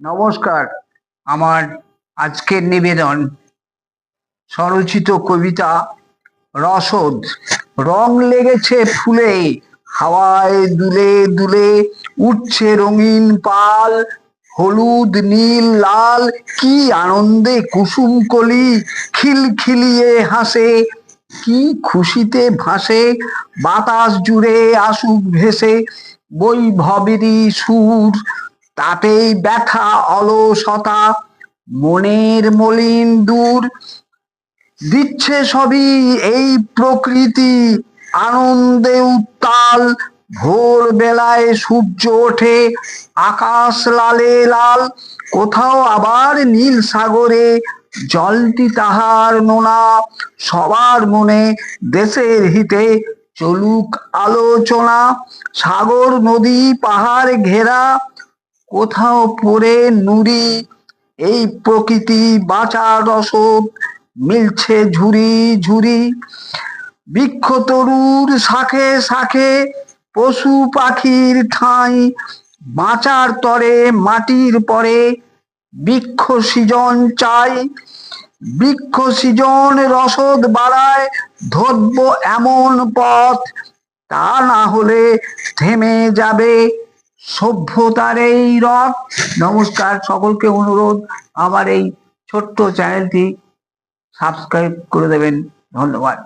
নমস্কার। আমার আজকের নিবেদন স্বরচিত কবিতা রসদ। রং লেগেছে ফুলে, হাওয়ায় দুলে দুলে উঠছে রঙিন পাল, হলুদ, নীল, লাল, কি আনন্দে কুসুম কলি খিলখিলিয়ে হাসে, কি খুশিতে ভাসে, বাতাস জুড়ে আসুক ভেসে, বৈভবেরই সুর তাতেই ব্যথা, অলসতা, মনের মলিন দূর। দিচ্ছে সবই এই প্রকৃতি, আনন্দে উত্তাল। ভোর বেলায় সূর্য ওঠে আকাশ লালে লাল। কোথাও আবার নীল সাগরে জলটি তাহার নোনা। সবার মনে দেশের হিতে চলুক আলোচনা। সাগর নদী পাহাড় ঘেরা। কোথাও পড়ে নুড়ি, এই প্রকৃতি বাঁচার রসদ, মিলছে ঝুরি ঝুরি বৃক্ষ তরুর শাখে শাখে পশু পাখির ঠাঁই, বাঁচার তরে মাটির পরে বৃক্ষ সৃজন চাই। বৃক্ষ সৃজন রসদ বাড়ায় ধরব এমন পথ, তা না হলে থেমে যাবে সভ্যতার এই রথ। নমস্কার সকলকে অনুরোধ আমার এই ছোট্ট চ্যানেলটি সাবস্ক্রাইব করে দেবেন। ধন্যবাদ।